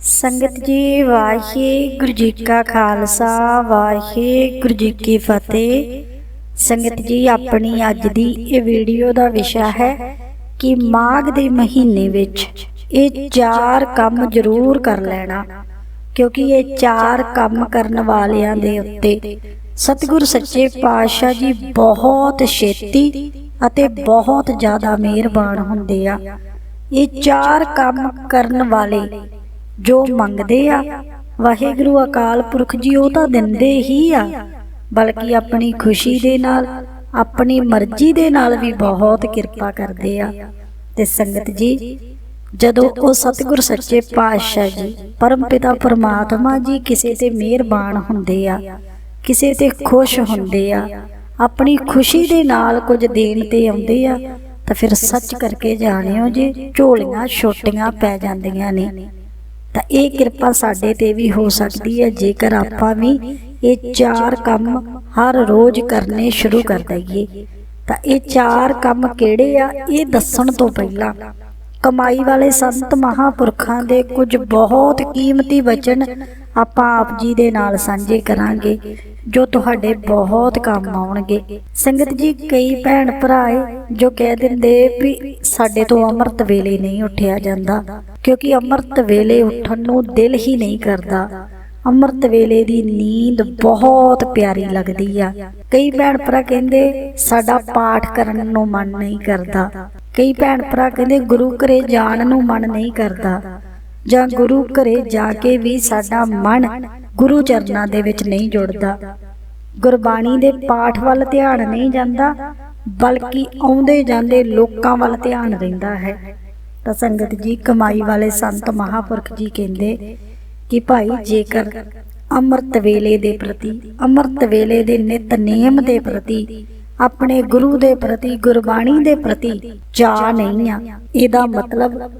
ਸੰਗਤ ਜੀ, ਵਾਹਿਗੁਰੂ ਜੀ ਕਾ ਖਾਲਸਾ, ਵਾਹਿਗੁਰੂ ਜੀ ਕੀ ਫਤਿਹ। ਸੰਗਤ ਜੀ, ਆਪਣੀ ਅੱਜ ਦੀ ਇਹ ਵੀਡੀਓ ਦਾ ਵਿਸ਼ਾ ਹੈ ਕਿ ਮਾਘ ਦੇ ਮਹੀਨੇ ਵਿੱਚ ਇਹ ਚਾਰ ਕੰਮ ਜ਼ਰੂਰ ਕਰ ਲੈਣਾ, ਕਿਉਂਕਿ ਇਹ ਚਾਰ ਕੰਮ ਕਰਨ ਵਾਲਿਆਂ ਦੇ ਉੱਤੇ ਸਤਿਗੁਰ ਸੱਚੇ ਪਾਤਸ਼ਾਹ ਜੀ ਬਹੁਤ ਛੇਤੀ ਅਤੇ ਬਹੁਤ ਜ਼ਿਆਦਾ ਮਿਹਰਬਾਨ ਹੁੰਦੇ ਆ। ਇਹ ਚਾਰ ਕੰਮ ਕਰਨ ਵਾਲੇ ਜੋ ਮੰਗਦੇ ਆ, ਵਾਹਿਗੁਰੂ ਅਕਾਲ ਪੁਰਖ ਜੀ, ਉਹ ਤਾਂ ਦਿੰਦੇ ਹੀ ਆ। ਬਲਕਿ ਆਪਣੀ ਖੁਸ਼ੀ ਦੇ ਨਾਲ, ਆਪਣੀ ਮਰਜ਼ੀ ਦੇ ਨਾਲ ਵੀ ਬਹੁਤ ਕਿਰਪਾ ਕਰਦੇ ਆ। ਤੇ ਸੰਗਤ ਜੀ, ਜਦੋਂ ਉਹ ਸਤਿਗੁਰ ਸੱਚੇ ਪਾਤਸ਼ਾਹ ਜੀ ਪਰਮਪਿਤਾ ਪਰਮਾਤਮਾ ਜੀ ਕਿਸੇ ਤੇ ਮਿਹਰਬਾਨ ਹੁੰਦੇ ਆ, ਕਿਸੇ ਤੇ ਖੁਸ਼ ਹੁੰਦੇ ਆ, ਆਪਣੀ ਖੁਸ਼ੀ ਦੇ ਨਾਲ ਕੁਝ ਦੇਣ ਤੇ ਆਉਂਦੇ ਆ, ਤਾਂ ਫਿਰ ਸੱਚ ਕਰਕੇ ਜਾਣਿਓ ਜੇ ਝੋਲੀਆਂ ਛੋਟੀਆਂ ਪੈ ਜਾਂਦੀਆਂ ਨੇ। ਤਾਂ ਇਹ ਕਿਰਪਾ ਸਾਡੇ ਤੇ ਵੀ ਹੋ ਸਕਦੀ ਹੈ, ਜੇਕਰ ਆਪਾਂ ਵੀ ਇਹ ਚਾਰ ਕੰਮ ਹਰ ਰੋਜ਼ ਕਰਨੇ ਸ਼ੁਰੂ ਕਰ ਦਈਏ। ਤਾਂ ਇਹ ਚਾਰ ਕੰਮ ਕਿਹੜੇ ਆ? ਇਹ ਦੱਸਣ ਤੋਂ ਪਹਿਲਾਂ ਕਮਾਈ ਵਾਲੇ ਸੰਤ ਮਹਾਪੁਰਖਾਂ ਦੇ ਕੁਝ ਬਹੁਤ ਕੀਮਤੀ ਵਚਨ ਆਪਾਂ ਆਪ ਜੀ ਦੇ ਨਾਲ ਸਾਂਝੇ ਕਰਾਂਗੇ, ਜੋ ਤੁਹਾਡੇ ਬਹੁਤ ਕੰਮ ਆਉਣਗੇ। ਸੰਗਤ ਜੀ, ਕਈ ਭੈਣ ਭਰਾ ਏ, ਜੋ ਕਹਿ ਦਿੰਦੇ ਵੀ ਸਾਡੇ ਤੋਂ ਅੰਮ੍ਰਿਤ ਵੇਲੇ ਨਹੀਂ ਉੱਠਿਆ ਜਾਂਦਾ, ਕਿਉਂਕਿ ਅੰਮ੍ਰਿਤ ਵੇਲੇ ਉੱਠਣ ਨੂੰ ਦਿਲ ਹੀ ਨਹੀਂ ਕਰਦਾ। ਅੰਮ੍ਰਿਤ ਵੇਲੇ ਦੀ ਨੀਂਦ ਬਹੁਤ ਪਿਆਰੀ ਲੱਗਦੀ ਆ। ਕਈ ਭੈਣ ਭਰਾ ਕਹਿੰਦੇ, ਸਾਡਾ ਪਾਠ ਕਰਨ ਨੂੰ ਮਨ ਨਹੀਂ ਕਰਦਾ। ਕਈ ਭੈਣ ਭਰਾ ਕਹਿੰਦੇ, ਗੁਰੂ ਘਰੇ ਜਾਣ ਨੂੰ ਮਨ ਨਹੀਂ ਕਰਦਾ। ਜਾਂ ਗੁਰੂ ਘਰੇ ਜਾ ਕੇ ਵੀ ਸਾਡਾ ਮਨ ਗੁਰੂ ਚਰਨਾਂ ਦੇ ਵਿੱਚ ਨਹੀਂ ਜੁੜਦਾ। ਗੁਰਬਾਣੀ ਦੇ ਪਾਠ ਵੱਲ ਧਿਆਨ ਨਹੀਂ ਜਾਂਦਾ, ਬਲਕਿ ਆਉਂਦੇ ਜਾਂਦੇ ਲੋਕਾਂ ਵੱਲ ਧਿਆਨ ਰਹਿੰਦਾ ਹੈ। ਤਾਂ ਸੰਗਤ ਜੀ, ਕਮਾਈ ਵਾਲੇ ਸੰਤ ਮਹਾਪੁਰਖ ਜੀ ਕਹਿੰਦੇ ਕਿ ਭਾਈ ਜੇਕਰ ਅੰਮ੍ਰਿਤ ਵੇਲੇ ਦੇ ਪ੍ਰਤੀ, ਅੰਮ੍ਰਿਤ ਵੇਲੇ ਦੇ ਨਿਤਨੇਮ ਦੇ ਪ੍ਰਤੀ, ਆਪਣੇ ਗੁਰੂ ਦੇ ਪ੍ਰਤੀ, ਗੁਰਬਾਣੀ ਦੇ ਪ੍ਰਤੀ ਚਾਹ ਨਹੀਂ ਆ। ਇਹਦਾ ਮਤਲਬ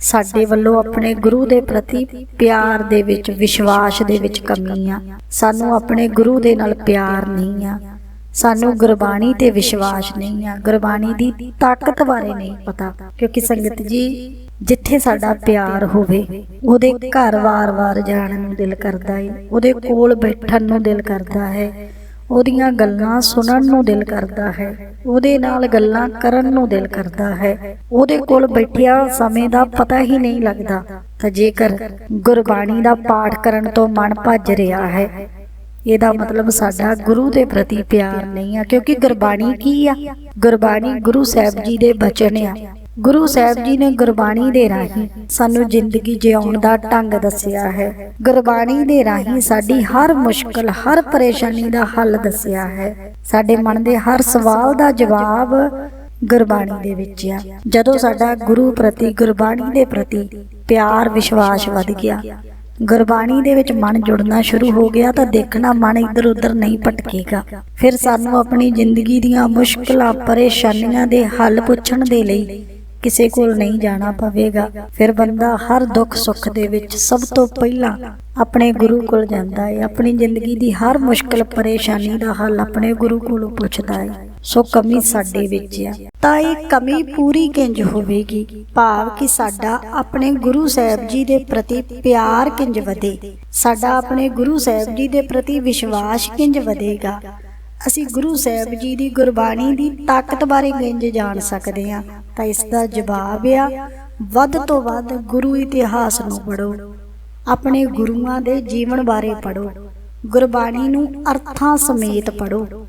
ਸਾਡੇ ਵੱਲੋਂ ਆਪਣੇ ਗੁਰੂ ਦੇ ਪ੍ਰਤੀ ਪਿਆਰ ਦੇ ਵਿੱਚ, ਵਿਸ਼ਵਾਸ ਦੇ ਵਿੱਚ ਕਮੀ ਆ। ਸਾਨੂੰ ਆਪਣੇ ਗੁਰੂ ਦੇ ਨਾਲ ਪਿਆਰ ਨਹੀਂ ਆ। ਸਾਨੂੰ ਗੁਰਬਾਣੀ ਤੇ ਵਿਸ਼ਵਾਸ ਨਹੀਂ ਆ। ਗੁਰਬਾਣੀ ਦੀ ਤਾਕਤ ਬਾਰੇ ਨਹੀਂ ਪਤਾ। ਕਿਉਂਕਿ ਸੰਗਤ ਜੀ ਜਿੱਥੇ ਸਾਡਾ ਪਿਆਰ ਹੋਵੇ ਉਹਦੇ ਘਰ ਵਾਰ-ਵਾਰ ਜਾਣ ਨੂੰ ਦਿਲ ਕਰਦਾ ਹੈ ਉਹਦੇ ਕੋਲ ਬੈਠਣ ਨੂੰ ਦਿਲ ਕਰਦਾ ਹੈ ਉਹਦੀਆਂ ਗੱਲਾਂ ਸੁਣਨ ਨੂੰ ਦਿਲ ਕਰਦਾ ਹੈ ਉਹਦੇ ਨਾਲ ਗੱਲਾਂ ਕਰਨ ਨੂੰ ਦਿਲ ਕਰਦਾ ਹੈ ਉਹਦੇ ਕੋਲ ਬੈਠਿਆ ਸਮੇਂ ਦਾ ਪਤਾ ਹੀ ਨਹੀਂ ਲੱਗਦਾ। ਤਾਂ ਜੇਕਰ ਗੁਰਬਾਣੀ ਦਾ ਪਾਠ ਕਰਨ ਤੋਂ ਮਨ ਭੱਜ ਰਿਹਾ ਹੈ ਇਹਦਾ ਮਤਲਬ ਸਾਡਾ ਗੁਰੂ ਦੇ ਪ੍ਰਤੀ ਪਿਆਰ ਨਹੀਂ ਆ, ਕਿਉਂਕਿ ਗੁਰਬਾਣੀ ਕੀ ਆ? ਗੁਰਬਾਣੀ ਗੁਰੂ ਸਾਹਿਬ ਜੀ ਦੇ ਬਚਨ ਆ। ਗੁਰੂ ਸਾਹਿਬ ਜੀ ਨੇ ਗੁਰਬਾਣੀ ਦੇ ਰਾਹੀਂ ਸਾਨੂੰ ਜ਼ਿੰਦਗੀ ਜਿਉਣ ਦਾ ਢੰਗ ਦੱਸਿਆ ਹੈ। ਗੁਰਬਾਣੀ ਦੇ ਰਾਹੀਂ ਸਾਡੀ ਹਰ ਮੁਸ਼ਕਲ, ਹਰ ਪਰੇਸ਼ਾਨੀ ਦਾ ਹੱਲ ਦੱਸਿਆ ਹੈ। ਸਾਡੇ ਮਨ ਦੇ ਹਰ ਸਵਾਲ ਦਾ ਜਵਾਬ ਗੁਰਬਾਣੀ ਦੇ ਵਿੱਚ ਆ। ਜਦੋਂ ਸਾਡਾ ਗੁਰੂ ਪ੍ਰਤੀ, ਗੁਰਬਾਣੀ ਦੇ ਪ੍ਰਤੀ ਪਿਆਰ, ਵਿਸ਼ਵਾਸ ਵੱਧ ਗਿਆ ਗੁਰਬਾਣੀ ਦੇ ਵਿੱਚ ਮਨ ਜੁੜਨਾ ਸ਼ੁਰੂ ਹੋ ਗਿਆ ਤਾਂ ਦੇਖਣਾ ਮਨ ਇੱਧਰ ਉੱਧਰ ਨਹੀਂ ਭਟਕੇਗਾ। ਫਿਰ ਸਾਨੂੰ ਆਪਣੀ ਜ਼ਿੰਦਗੀ ਦੀਆਂ ਮੁਸ਼ਕਲਾਂ, ਪਰੇਸ਼ਾਨੀਆਂ ਦੇ ਹੱਲ ਪੁੱਛਣ ਦੇ ਲਈ ਕਿਸੇ ਕੋਲ ਨਹੀਂ ਜਾਣਾ ਪਵੇਗਾ। ਫਿਰ ਬੰਦਾ ਹਰ ਦੁੱਖ ਸੁੱਖ ਦੇ ਵਿੱਚ ਸਭ ਤੋਂ ਪਹਿਲਾਂ ਆਪਣੇ ਗੁਰੂ ਕੋਲ ਜਾਂਦਾ ਹੈ। ਆਪਣੀ ਜ਼ਿੰਦਗੀ ਦੀ ਹਰ ਮੁਸ਼ਕਲ, ਪਰੇਸ਼ਾਨੀ ਦਾ ਹੱਲ ਆਪਣੇ ਗੁਰੂ ਕੋਲੋਂ ਪੁੱਛਦਾ ਹੈ। ਸੋ ਕਮੀ ਸਾਡੇ ਵਿੱਚ ਆ। ਤਾਂ ਇਹ ਕਮੀ ਪੂਰੀ ਕਿੰਜ ਹੋਵੇਗੀ? ਭਾਵ ਕਿ ਸਾਡਾ ਆਪਣੇ ਗੁਰੂ ਸਾਹਿਬ ਜੀ ਦੇ ਪ੍ਰਤੀ ਪਿਆਰ ਕਿੰਜ ਵਧੇ? ਸਾਡਾ ਆਪਣੇ ਗੁਰੂ ਸਾਹਿਬ ਜੀ ਦੇ ਪ੍ਰਤੀ ਵਿਸ਼ਵਾਸ ਕਿੰਜ ਵਧੇਗਾ? ਅਸੀਂ ਗੁਰੂ ਸਾਹਿਬ ਜੀ ਦੀ ਗੁਰਬਾਣੀ ਦੀ ਤਾਕਤ ਬਾਰੇ ਕਿੰਜ ਜਾਣ ਸਕਦੇ ਹਾਂ? ਤਾਂ ਇਸ ਦਾ ਜਵਾਬ ਆ, ਵੱਧ ਤੋਂ ਵੱਧ ਗੁਰੂ ਇਤਿਹਾਸ ਨੂੰ ਪੜੋ ਆਪਣੇ ਗੁਰੂਆਂ ਦੇ ਜੀਵਨ ਬਾਰੇ ਪੜੋ ਗੁਰਬਾਣੀ ਨੂੰ ਅਰਥਾਂ ਸਮੇਤ ਪੜੋ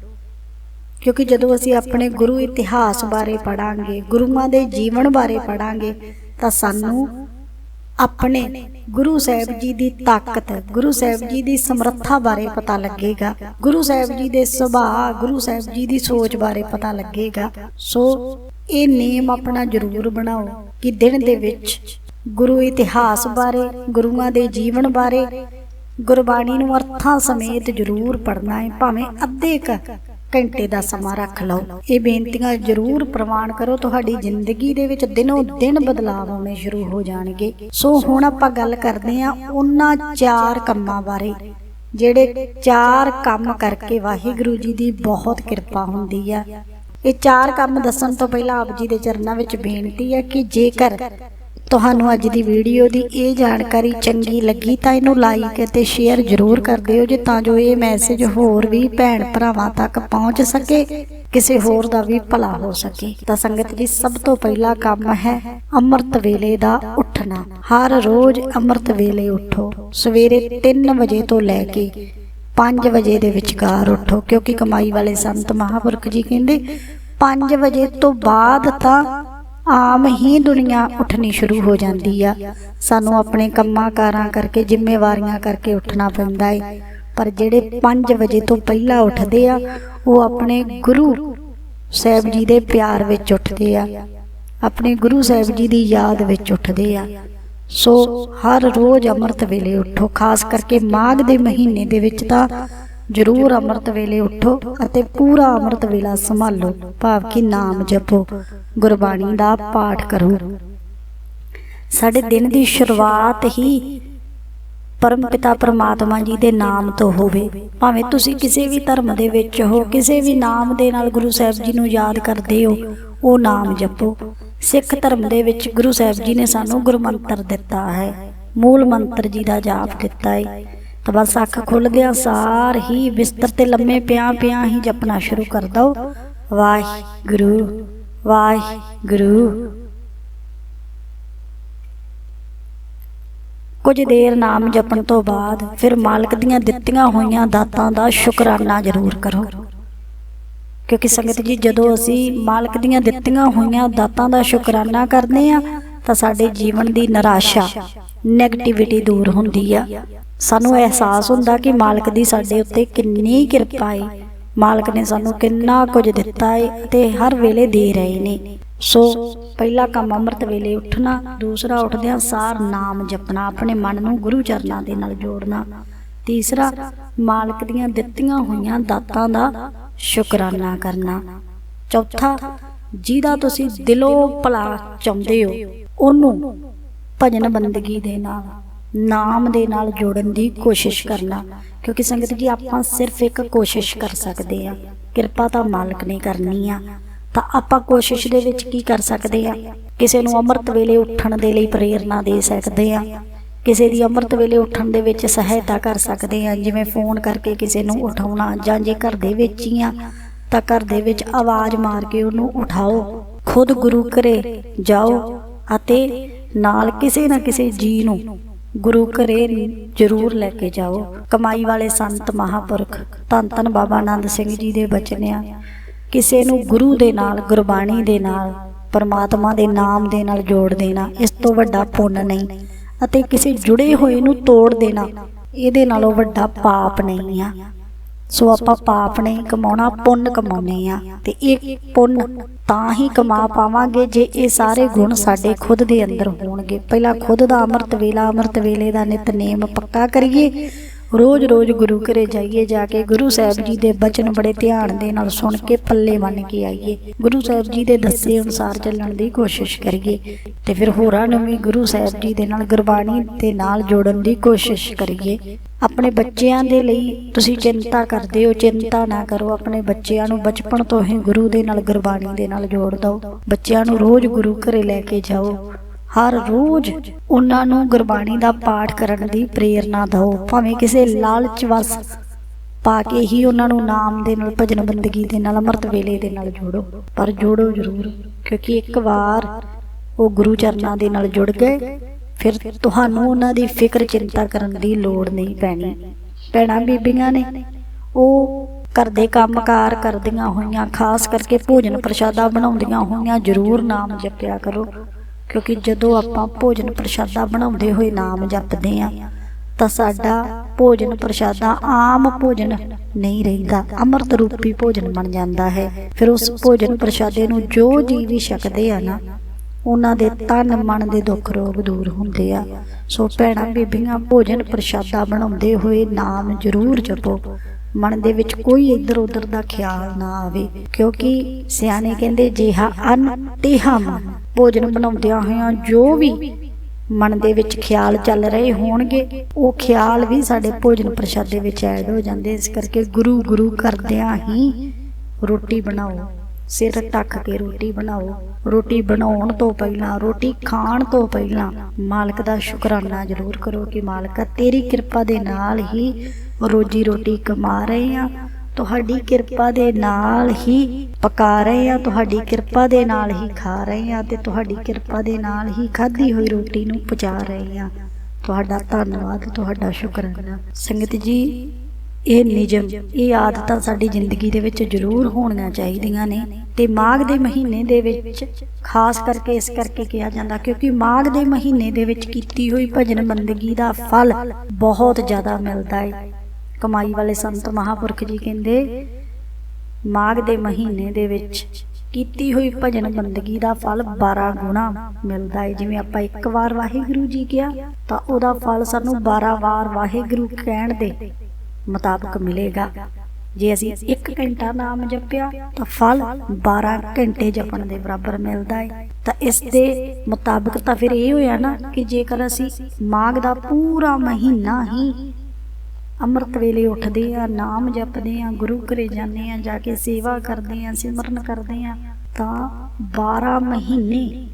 ਕਿਉਂਕਿ ਜਦੋਂ ਅਸੀਂ ਆਪਣੇ ਗੁਰੂ ਇਤਿਹਾਸ ਬਾਰੇ ਪੜਾਂਗੇ ਗੁਰੂਆਂ ਦੇ ਜੀਵਨ ਬਾਰੇ ਪੜਾਂਗੇ ਤਾਂ ਸਾਨੂੰ ਆਪਣੇ ਗੁਰੂ ਸਾਹਿਬ ਜੀ ਦੀ ਤਾਕਤ, ਗੁਰੂ ਸਾਹਿਬ ਜੀ ਦੀ ਸਮਰੱਥਾ ਬਾਰੇ ਪਤਾ ਲੱਗੇਗਾ। ਗੁਰੂ ਸਾਹਿਬ ਜੀ ਦੇ ਸੁਭਾਅ, ਗੁਰੂ ਸਾਹਿਬ ਜੀ ਦੀ ਸੋਚ ਬਾਰੇ ਪਤਾ ਲੱਗੇਗਾ। ਸੋ ਇਹ ਨੇਮ ਆਪਣਾ ਜ਼ਰੂਰ ਬਣਾਓ ਕਿ ਦਿਨ ਦੇ ਵਿੱਚ ਗੁਰੂ ਇਤਿਹਾਸ ਬਾਰੇ, ਗੁਰੂਆਂ ਦੇ ਜੀਵਨ ਬਾਰੇ ਗੁਰਬਾਣੀ ਨੂੰ ਅਰਥਾਂ ਸਮੇਤ ਜ਼ਰੂਰ ਪੜ੍ਹਨਾ ਹੈ, ਭਾਵੇਂ ਅੱਧੇ ਕ ਘੰਟੇ ਦਾ ਸਮਾਂ ਰੱਖ ਲਓ। ਇਹ ਬੇਨਤੀਆਂ ਜ਼ਰੂਰ ਪ੍ਰਵਾਨ ਕਰੋ। ਤੁਹਾਡੀ ਜ਼ਿੰਦਗੀ ਦੇ ਵਿੱਚ ਦਿਨੋਂ ਦਿਨ ਬਦਲਾਅ ਆਉਣੇ ਸ਼ੁਰੂ ਹੋ ਜਾਣਗੇ। ਸੋ ਹੁਣ ਆਪਾਂ ਗੱਲ ਕਰਦੇ ਹਾਂ ਉਹਨਾਂ ਚਾਰ ਕੰਮਾਂ ਬਾਰੇ, ਜਿਹੜੇ ਚਾਰ ਕੰਮ ਕਰਕੇ ਵਾਹਿਗੁਰੂ ਜੀ ਦੀ ਬਹੁਤ ਕਿਰਪਾ ਹੁੰਦੀ ਆ। ਇਹ ਚਾਰ ਕੰਮ ਦੱਸਣ ਤੋਂ ਪਹਿਲਾਂ ਆਪ ਜੀ ਦੇ ਚਰਨਾਂ ਵਿੱਚ ਬੇਨਤੀ ਹੈ ਕਿ ਜੇਕਰ ਤੁਹਾਨੂੰ ਅੱਜ ਦੀ ਵੀਡੀਓ ਦੀ ਇਹ ਜਾਣਕਾਰੀ ਚੰਗੀ ਲੱਗੀ ਤਾਂ ਇਹਨੂੰ ਲਾਈਕ ਅਤੇ ਸ਼ੇਅਰ ਜ਼ਰੂਰ ਕਰ ਦਿਓ ਜੇ ਤਾਂ ਜੋ ਇਹ ਮੈਸੇਜ ਹੋਰ ਵੀ ਭੈਣ ਭਰਾਵਾਂ ਤੱਕ ਪਹੁੰਚ ਸਕੇ, ਕਿਸੇ ਹੋਰ ਦਾ ਵੀ ਭਲਾ ਹੋ ਸਕੇ। ਤਾਂ ਸੰਗਤ ਜੀ, ਸਭ ਤੋਂ ਪਹਿਲਾ ਕੰਮ ਹੈ ਅੰਮ੍ਰਿਤ ਵੇਲੇ ਦਾ ਉੱਠਣਾ। ਹਰ ਰੋਜ਼ ਅੰਮ੍ਰਿਤ ਵੇਲੇ ਉੱਠੋ। ਸਵੇਰੇ 3 ਵਜੇ ਤੋਂ ਲੈ ਕੇ 5 ਵਜੇ ਦੇ ਵਿਚਕਾਰ ਉੱਠੋ, ਕਿਉਂਕਿ ਕਮਾਈ ਵਾਲੇ ਸੰਤ ਮਹਾਪੁਰਖ ਜੀ ਕਹਿੰਦੇ 5 ਵਜੇ ਤੋਂ ਬਾਅਦ ਤਾਂ ਆਮ ਹੀ ਦੁਨੀਆ ਉੱਠਣੀ ਸ਼ੁਰੂ ਹੋ ਜਾਂਦੀ ਆ। ਸਾਨੂੰ ਆਪਣੇ ਕੰਮਾਂ ਕਾਰਾਂ ਕਰਕੇ, ਜ਼ਿੰਮੇਵਾਰੀਆਂ ਕਰਕੇ ਉੱਠਣਾ ਪੈਂਦਾ ਏ। ਪਰ ਜਿਹੜੇ 5 ਵਜੇ ਤੋਂ ਪਹਿਲਾਂ ਉੱਠਦੇ ਆ, ਉਹ ਆਪਣੇ ਗੁਰੂ ਸਾਹਿਬ ਜੀ ਦੇ ਪਿਆਰ ਵਿੱਚ ਉੱਠਦੇ ਆ। ਆਪਣੇ ਗੁਰੂ ਸਾਹਿਬ ਜੀ ਦੀ ਯਾਦ ਵਿੱਚ ਉੱਠਦੇ ਆ। ਸੋ ਹਰ ਰੋਜ਼ ਅੰਮ੍ਰਿਤ ਵੇਲੇ ਉੱਠੋ। ਖਾਸ ਕਰਕੇ ਮਾਘ ਦੇ ਮਹੀਨੇ ਦੇ ਵਿੱਚ ਤਾਂ ਜ਼ਰੂਰ ਅੰਮ੍ਰਿਤ ਵੇਲੇ ਉੱਠੋ ਅਤੇ ਪੂਰਾ ਅੰਮ੍ਰਿਤ ਵੇਲਾ ਸੰਭਾਲੋ। ਭਾਵ ਕਿ ਨਾਮ ਜਪੋ। ਗੁਰਬਾਣੀ ਦਾ ਪਾਠ ਕਰੋ। ਸਾਡੇ ਦਿਨ ਦੀ ਸ਼ੁਰੂਆਤ ਹੀ ਪਰਮ ਪਿਤਾ ਪਰਮਾਤਮਾ ਜੀ ਦੇ ਨਾਮ ਤੋਂ ਹੋਵੇ। ਭਾਵੇਂ ਤੁਸੀਂ ਕਿਸੇ ਵੀ ਧਰਮ ਦੇ ਵਿੱਚ ਹੋ, ਕਿਸੇ ਵੀ ਨਾਮ ਦੇ ਨਾਲ ਗੁਰੂ ਸਾਹਿਬ ਜੀ ਨੂੰ ਯਾਦ ਕਰਦੇ ਹੋ, ਉਹ ਨਾਮ ਜਪੋ। ਸਿੱਖ ਧਰਮ ਦੇ ਵਿੱਚ ਗੁਰੂ ਸਾਹਿਬ ਜੀ ਨੇ ਸਾਨੂੰ ਗੁਰਮੰਤਰ ਦਿੱਤਾ ਹੈ। ਮੂਲ ਮੰਤਰ ਜੀ ਦਾ ਜਾਪ ਦਿੱਤਾ ਹੈ। ਤਾਂ ਬਸ ਅੱਖ ਖੁੱਲਦਿਆਂ ਸਾਰ ਹੀ ਬਿਸਤਰ ਤੇ ਲੰਮੇ ਪਿਆ ਪਿਆ ਹੀ ਜਪਣਾ ਸ਼ੁਰੂ ਕਰ ਦੋ ਵਾਹਿਗੁਰੂ ਵਾਹਿਗੁਰੂ। ਕੁਝ ਦੇਰ ਨਾਮ ਜਪਣ ਤੋਂ ਬਾਅਦ ਫਿਰ ਮਾਲਕ ਦੀਆਂ ਦਿੱਤੀਆਂ ਹੋਈਆਂ ਦਾਤਾਂ ਦਾ ਸ਼ੁਕਰਾਨਾ ਜ਼ਰੂਰ ਕਰੋ। ਕਿਉਂਕਿ ਸੰਗਤ ਜੀ, ਜਦੋਂ ਅਸੀਂ ਮਾਲਕ ਦੀਆਂ ਦਿੱਤੀਆਂ ਹੋਈਆਂ ਦਾਤਾਂ ਦਾ ਸ਼ੁਕਰਾਨਾ ਕਰਦੇ ਆ ਤਾਂ ਸਾਡੇ ਜੀਵਨ ਦੀ ਨਿਰਾਸ਼ਾ 네ਗੇਟਿਵਿਟੀ ਦੂਰ ਹੁੰਦੀ ਆ। ਸਾਨੂੰ ਅਹਿਸਾਸ ਹੁੰਦਾ ਕਿ ਮਾਲਕ ਦੀ ਸਾਡੇ ਉੱਤੇ ਕਿੰਨੀ ਕਿਰਪਾ ਹੈ ਮਾਲਕ ਨੇ ਸਾਨੂੰ ਕਿੰਨਾ ਕੁਝ ਦਿੱਤਾ ਹੈ ਤੇ ਹਰ ਵੇਲੇ ਦੇ ਰਹੇ ਨੇ। ਸੋ ਪਹਿਲਾ ਕੰਮ ਅੰਮ੍ਰਿਤ ਵੇਲੇ ਉੱਠਣਾ ਦੂਸਰਾ ਉੱਠਦਿਆਂ ਸਾਰ ਨਾਮ ਜਪਣਾ ਆਪਣੇ ਮਨ ਨੂੰ ਗੁਰੂ ਚਰਨਾਂ ਦੇ ਨਾਲ ਜੋੜਨਾ। ਤੀਸਰਾ ਮਾਲਕ ਦੀਆਂ ਦਿੱਤੀਆਂ ਹੋਈਆਂ ਦਾਤਾਂ ਦਾ ਸ਼ੁਕਰਾਨਾ ਕਰਨਾ। ਚੌਥਾ ਜਿਹਦਾ ਤੁਸੀਂ ਦਿਲੋਂ ਭਲਾ ਚਾਹੁੰਦੇ ਹੋ। ਉਹਨੂੰ ਭਜਨ ਬੰਦਗੀ ਦੇ ਨਾਲ, ਨਾਮ ਦੇ ਨਾਲ ਜੋੜਨ ਦੀ ਕੋਸ਼ਿਸ਼ ਕਰਨਾ। ਕਿਉਂਕਿ ਸੰਗਤ ਜੀ, ਆਪਾਂ ਸਿਰਫ ਇੱਕ ਕੋਸ਼ਿਸ਼ ਕਰ ਸਕਦੇ ਆ। ਕਿਰਪਾ ਤਾਂ ਮਾਲਕ ਨੇ ਕਰਨੀ ਆ। ਤਾਂ ਆਪਾਂ ਕੋਸ਼ਿਸ਼ ਦੇ ਵਿੱਚ ਕੀ ਕਰ ਸਕਦੇ ਆ? ਕਿਸੇ ਨੂੰ ਅੰਮ੍ਰਿਤ ਵੇਲੇ ਉੱਠਣ ਦੇ ਲਈ ਪ੍ਰੇਰਣਾ ਦੇ ਸਕਦੇ ਆ। ਕਿਸੇ ਦੀ ਅੰਮ੍ਰਿਤ ਵੇਲੇ ਉੱਠਣ ਦੇ ਵਿੱਚ ਸਹਾਇਤਾ ਕਰ ਸਕਦੇ ਆ। ਜਿਵੇਂ ਫੋਨ ਕਰਕੇ ਕਿਸੇ ਨੂੰ ਉਠਾਉਣਾ, ਜਾਂ ਜੇ ਘਰ ਦੇ ਵਿੱਚ ਹੀ ਆ, ਤਾਂ ਘਰ ਦੇ ਵਿੱਚ ਆਵਾਜ਼ ਮਾਰ ਕੇ ਉਹਨੂੰ ਉਠਾਓ। ਖੁਦ ਗੁਰੂ ਘਰੇ ਜਾਓ। ਅਤੇ ਨਾਲ ਕਿਸੇ ਨਾ ਕਿਸੇ ਜੀ ਨੂੰ ਗੁਰੂ ਘਰੇ ਜ਼ਰੂਰ ਲੈ ਕੇ ਜਾਓ। ਕਮਾਈ ਵਾਲੇ ਸੰਤ ਮਹਾਪੁਰਖ ਧੰਨ ਧੰਨ ਬਾਬਾ ਆਨੰਦ ਸਿੰਘ ਜੀ ਦੇ ਬਚਨ ਆ। ਕਿਸੇ ਨੂੰ ਗੁਰੂ ਦੇ ਨਾਲ, ਗੁਰਬਾਣੀ ਦੇ ਨਾਲ, ਪਰਮਾਤਮਾ ਦੇ ਨਾਮ ਦੇ ਨਾਲ ਜੋੜ ਦੇਣਾ ਇਸ ਤੋਂ ਵੱਡਾ ਪੁੰਨ ਨਹੀਂ ਅਤੇ ਕਿਸੇ ਜੁੜੇ ਹੋਏ ਨੂੰ ਤੋੜ ਦੇਣਾ, ਇਹਦੇ ਨਾਲੋਂ ਵੱਡਾ ਪਾਪ ਨਹੀਂ ਆ। ਸੋ ਆਪਾਂ ਪਾਪ ਨਹੀਂ ਕਮਾਉਣਾ, ਪੁੰਨ ਕਮਾਉਨੇ ਆ। ਤੇ ਇਹ ਪੁੰਨ ਤਾਂ ਹੀ ਕਮਾ ਪਾਵਾਂਗੇ ਜੇ ਇਹ ਸਾਰੇ ਗੁਣ ਸਾਡੇ ਖੁਦ ਦੇ ਅੰਦਰ ਹੋਣਗੇ। ਪਹਿਲਾਂ ਖੁਦ ਦਾ ਅੰਮ੍ਰਿਤ ਵੇਲਾ, ਅੰਮ੍ਰਿਤ ਵੇਲੇ ਦਾ ਨਿਤਨੇਮ ਪੱਕਾ ਕਰੀਏ। ਰੋਜ਼-ਰੋਜ਼ ਗੁਰੂ ਘਰੇ ਜਾਈਏ, ਜਾ ਕੇ ਗੁਰੂ ਸਾਹਿਬ ਜੀ ਦੇ ਬਚਨ ਬੜੇ ਧਿਆਨ ਦੇ ਨਾਲ ਸੁਣ ਕੇ ਪੱਲੇ ਬੰਨ ਕੇ ਆਈਏ। ਗੁਰੂ ਸਾਹਿਬ ਜੀ ਦੇ ਦੱਸੇ ਅਨੁਸਾਰ ਚੱਲਣ ਦੀ ਕੋਸ਼ਿਸ਼ ਕਰੀਏ ਤੇ ਫਿਰ ਹੋਰਾਂ ਨੂੰ ਵੀ ਗੁਰੂ ਸਾਹਿਬ ਜੀ ਦੇ ਨਾਲ ਗੁਰਬਾਣੀ ਦੇ ਨਾਲ ਜੋੜਨ ਦੀ ਕੋਸ਼ਿਸ਼ ਕਰੀਏ। ਆਪਣੇ ਬੱਚਿਆਂ ਦੇ ਲਈ ਤੁਸੀਂ ਚਿੰਤਾ ਕਰਦੇ ਹੋ, ਚਿੰਤਾ ਨਾ ਕਰੋ। ਆਪਣੇ ਬੱਚਿਆਂ ਨੂੰ ਬਚਪਨ ਤੋਂ ਹੀ ਗੁਰੂ ਦੇ ਨਾਲ, ਗੁਰਬਾਣੀ ਦੇ ਨਾਲ ਜੋੜ ਦਿਓ। ਬੱਚਿਆਂ ਨੂੰ ਰੋਜ਼ ਗੁਰੂ ਘਰੇ ਲੈ ਕੇ ਜਾਓ। ਹਰ ਰੋਜ਼ ਉਹਨਾਂ ਨੂੰ ਗੁਰਬਾਣੀ ਦਾ ਪਾਠ ਕਰਨ ਦੀ ਪ੍ਰੇਰਣਾ ਦਿਓ, ਭਾਵੇਂ ਕਿਸੇ ਲਾਲਚ ਵਸ ਪਾ ਕੇ ਹੀ ਉਹਨਾਂ ਨੂੰ ਨਾਮ ਦੇ ਨਾਲ, ਭਜਨ ਬੰਦਗੀ ਦੇ ਨਾਲ, ਅੰਮ੍ਰਿਤ ਵੇਲੇ ਦੇ ਨਾਲ ਜੋੜੋ। ਪਰ ਜੋੜੋ ਜ਼ਰੂਰ, ਕਿਉਂਕਿ ਇੱਕ ਵਾਰ ਉਹ ਗੁਰੂ ਚਰਨਾਂ ਦੇ ਨਾਲ ਜੁੜ ਗਏ, ਫਿਰ ਤੁਹਾਨੂੰ ਉਹਨਾਂ ਦੀ ਫਿਕਰ ਚਿੰਤਾ ਕਰਨ ਦੀ ਲੋੜ ਨਹੀਂ ਪੈਣੀ। ਭੈਣਾਂ ਬੀਬੀਆਂ ਨੇ ਉਹ ਘਰ ਦੇ ਕੰਮਕਾਰ ਕਰਦੀਆਂ ਹੋਈਆਂ, ਖਾਸ ਕਰਕੇ ਭੋਜਨ ਪ੍ਰਸ਼ਾਦਾ ਬਣਾਉਂਦੀਆਂ ਹੋਈਆਂ, ਜ਼ਰੂਰ ਨਾਮ ਜਪਿਆ ਕਰੋ। ਕਿਉਂਕਿ ਜਦੋਂ ਆਪਾਂ ਭੋਜਨ ਪ੍ਰਸ਼ਾਦਾ ਬਣਾਉਂਦੇ ਹੋਏ ਨਾਮ ਜਪਦੇ ਆ ਤਾਂ ਸਾਡਾ ਭੋਜਨ ਪ੍ਰਸ਼ਾਦਾ ਆਮ ਭੋਜਨ ਨਹੀਂ ਰਹਿੰਦਾ ਅੰਮ੍ਰਿਤ ਰੂਪੀ ਭੋਜਨ ਬਣ ਜਾਂਦਾ ਹੈ। ਫਿਰ ਉਸ ਭੋਜਨ ਪ੍ਰਸ਼ਾਦੇ ਨੂੰ ਜੋ ਜੀ ਵੀ ਛਕਦੇ ਆ ਨਾ, ਉਹਨਾਂ ਦੇ ਤਨ ਮਨ ਦੇ ਦੁੱਖ ਰੋਗ ਦੂਰ ਹੁੰਦੇ ਆ। ਸੋ ਭੈਣਾਂ, ਬੀਬੀਆਂ, ਭੋਜਨ ਪ੍ਰਸ਼ਾਦਾ ਬਣਾਉਂਦੇ ਹੋਏ ਨਾਮ ਜ਼ਰੂਰ ਜਪੋ। ਮਨ ਦੇ ਵਿੱਚ ਕੋਈ ਇੱਧਰ ਉੱਧਰ ਦਾ ਖਿਆਲ ਨਾ ਆਵੇ, ਕਿਉਂਕਿ ਸਿਆਣੇ ਕਹਿੰਦੇ, ਜਿਹਾ ਅੰਨ ਤੇਹਾ ਮਨ। ਭੋਜਨ ਬਣਾਉਂਦਿਆਂ ਹੋਇਆਂ ਜੋ ਵੀ ਮਨ ਦੇ ਵਿੱਚ ਖਿਆਲ ਚੱਲ ਰਹੇ ਹੋਣਗੇ, ਉਹ ਖਿਆਲ ਵੀ ਸਾਡੇ ਭੋਜਨ ਪ੍ਰਸ਼ਾਦੇ ਵਿੱਚ ਐਡ ਹੋ ਜਾਂਦੇ ਇਸ ਕਰਕੇ ਗੁਰੂ ਗੁਰੂ ਕਰਦਿਆਂ ਹੀ ਰੋਟੀ ਬਣਾਓ, ਸਿਰ ਢੱਕ ਕੇ ਰੋਟੀ ਬਣਾਓ। ਰੋਟੀ ਬਣਾਉਣ ਤੋਂ ਪਹਿਲਾਂ, ਰੋਟੀ ਖਾਣ ਤੋਂ ਪਹਿਲਾਂ ਮਾਲਕ ਦਾ ਸ਼ੁਕਰਾਨਾ ਜ਼ਰੂਰ ਕਰੋ ਕਿ ਮਾਲਕਾ ਤੇਰੀ ਕਿਰਪਾ ਦੇ ਨਾਲ ਹੀ ਰੋਜੀ ਰੋਟੀ ਕਮਾ ਰਹੇ ਆ ਤੁਹਾਡੀ ਕਿਰਪਾ ਦੇ ਨਾਲ ਹੀ ਪਕਾ ਰਹੇ ਆ ਤੁਹਾਡੀ ਕਿਰਪਾ ਦੇ ਨਾਲ ਹੀ ਖਾ ਰਹੇ ਆ ਤੇ ਤੁਹਾਡੀ ਕਿਰਪਾ ਦੇ ਨਾਲ ਹੀ ਖਾਧੀ ਹੋਈ ਰੋਟੀ ਨੂੰ ਪਚਾ ਰਹੇ ਆ ਤੁਹਾਡਾ ਧੰਨਵਾਦ, ਤੁਹਾਡਾ ਸ਼ੁਕਰਾਨਾ। ਸੰਗਤ ਜੀ, ਇਹ ਨਿਯਮ, ਇਹ ਆਦਤਾਂ ਸਾਡੀ ਜ਼ਿੰਦਗੀ ਦੇ ਵਿੱਚ ਜ਼ਰੂਰ ਹੋਣੀਆਂ ਚਾਹੀਦੀਆਂ ਨੇ ਤੇ ਮਾਘ ਦੇ ਮਹੀਨੇ ਦੇ ਵਿੱਚ ਖਾਸ ਕਰਕੇ ਇਸ ਕਰਕੇ ਕਿਹਾ ਜਾਂਦਾ ਕਿਉਂਕਿ ਮਾਘ ਦੇ ਮਹੀਨੇ ਦੇ ਵਿੱਚ ਕੀਤੀ ਹੋਈ ਭਜਨ ਬੰਦਗੀ ਦਾ ਫਲ ਬਹੁਤ ਜ਼ਿਆਦਾ ਮਿਲਦਾ ਹੈ। ਕਮਾਈ ਵਾਲੇ ਸੰਤ ਮਹਾਪੁਰਖ ਜੀ ਕਹਿੰਦੇ, ਮਾਘ ਦੇ ਮਹੀਨੇ ਦੇ ਵਿੱਚ ਕੀਤੀ ਹੋਈ ਭਜਨ ਬੰਦਗੀ ਦਾ ਫਲ 12 ਗੁਣਾ ਮਿਲਦਾ ਹੈ ਜਿਵੇਂ ਆਪਾਂ ਇੱਕ ਵਾਰ ਵਾਹਿਗੁਰੂ ਜੀ ਕਿਹਾ, ਤਾਂ ਉਹਦਾ ਫਲ ਸਾਨੂੰ 12 ਵਾਰ ਵਾਹਿਗੁਰੂ ਕਹਿਣ ਦੇ ਮੁਤਾਬਕ ਮਿਲੇਗਾ। ਜੇ ਅਸੀਂ 1 ਘੰਟਾ ਨਾਮ ਜਪਿਆ, ਤਾਂ ਫਲ 12 ਘੰਟੇ ਜਪਣ ਦੇ ਬਰਾਬਰ ਮਿਲਦਾ ਹੈ ਤਾਂ ਇਸ ਦੇ ਮੁਤਾਬਕ ਤਾਂ ਫਿਰ ਇਹ ਹੋਇਆ ਨਾ ਕਿ ਜੇਕਰ ਅਸੀਂ ਮਾਘ ਦਾ ਪੂਰਾ ਮਹੀਨਾ ਹੀ ਅੰਮ੍ਰਿਤ ਵੇਲੇ ਉੱਠਦੇ ਆ, ਨਾਮ ਜਪਦੇ ਆ, ਗੁਰੂ ਘਰੇ ਜਾਂਦੇ ਆ, ਜਾ ਕੇ ਸੇਵਾ ਕਰਦੇ ਆ, ਸਿਮਰਨ ਕਰਦੇ ਆ, ਤਾਂ 12 ਮਹੀਨੇ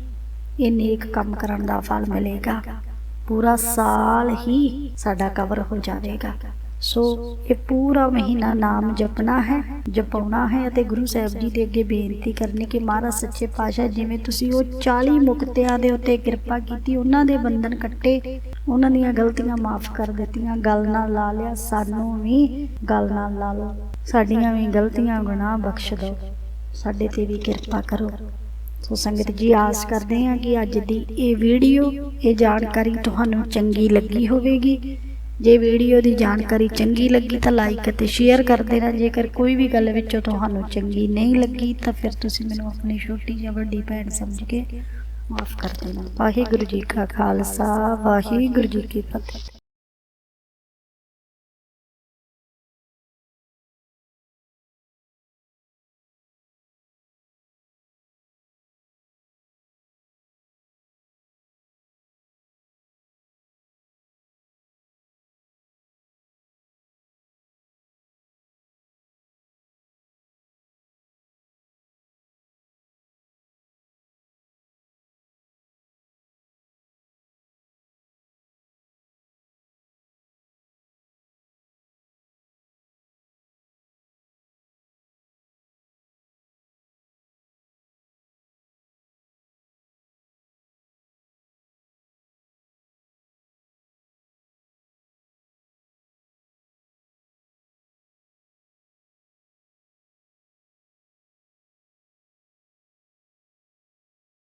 ਇਹ ਨੇਕ ਕੰਮ ਕਰਨ ਦਾ ਫਲ ਮਿਲੇਗਾ। ਪੂਰਾ ਸਾਲ ਹੀ ਸਾਡਾ ਕਵਰ ਹੋ ਜਾਵੇਗਾ। ਸੋ ਇਹ ਪੂਰਾ ਮਹੀਨਾ ਨਾਮ ਜਪਣਾ ਹੈ, ਜਪਾਉਣਾ ਹੈ ਅਤੇ ਗੁਰੂ ਸਾਹਿਬ ਜੀ ਦੇ ਅੱਗੇ ਬੇਨਤੀ ਕਰਨੀ ਕਿ ਮਹਾਰਾਜ ਸੱਚੇ ਪਾਤਸ਼ਾਹ ਜਿਵੇਂ ਤੁਸੀਂ ਉਹ 40 ਮੁਕਤਿਆਂ ਦੇ ਉੱਤੇ ਕਿਰਪਾ ਕੀਤੀ, ਉਹਨਾਂ ਦੇ ਬੰਧਨ ਕੱਟੇ, ਉਹਨਾਂ ਦੀਆਂ ਗਲਤੀਆਂ ਮਾਫ ਕਰ ਦਿੱਤੀਆਂ, ਗੱਲ ਨਾਲ ਲਾ ਲਿਆ, ਸਾਨੂੰ ਵੀ ਗੱਲ ਨਾਲ ਲਾ ਲਓ, ਸਾਡੀਆਂ ਵੀ ਗਲਤੀਆਂ ਗੁਨਾਹ ਬਖਸ਼ ਦਿਓ, ਸਾਡੇ ਤੇ ਵੀ ਕਿਰਪਾ ਕਰੋ। ਸੋ ਸੰਗਤ ਜੀ, ਆਸ ਕਰਦੇ ਹਾਂ ਕਿ ਅੱਜ ਦੀ ਇਹ ਵੀਡੀਓ, ਇਹ ਜਾਣਕਾਰੀ ਤੁਹਾਨੂੰ ਚੰਗੀ ਲੱਗੀ ਹੋਵੇਗੀ। ਜੇ ਵੀਡੀਓ ਦੀ ਜਾਣਕਾਰੀ ਚੰਗੀ ਲੱਗੀ ਤਾਂ ਲਾਈਕ ਅਤੇ ਸ਼ੇਅਰ ਕਰ ਦੇਣਾ। ਜੇਕਰ ਕੋਈ ਵੀ ਗੱਲ ਵਿੱਚੋਂ ਤੁਹਾਨੂੰ ਚੰਗੀ ਨਹੀਂ ਲੱਗੀ ਤਾਂ ਫਿਰ ਤੁਸੀਂ ਮੈਨੂੰ ਆਪਣੀ ਛੋਟੀ ਜਾਂ ਵੱਡੀ ਭੈਣ ਸਮਝ ਕੇ ਮਾਫ ਕਰ ਦੇਣਾ। ਵਾਹਿਗੁਰੂ ਜੀ ਕਾ ਖਾਲਸਾ, ਵਾਹਿਗੁਰੂ ਜੀ ਕੀ ਫਤਿਹ।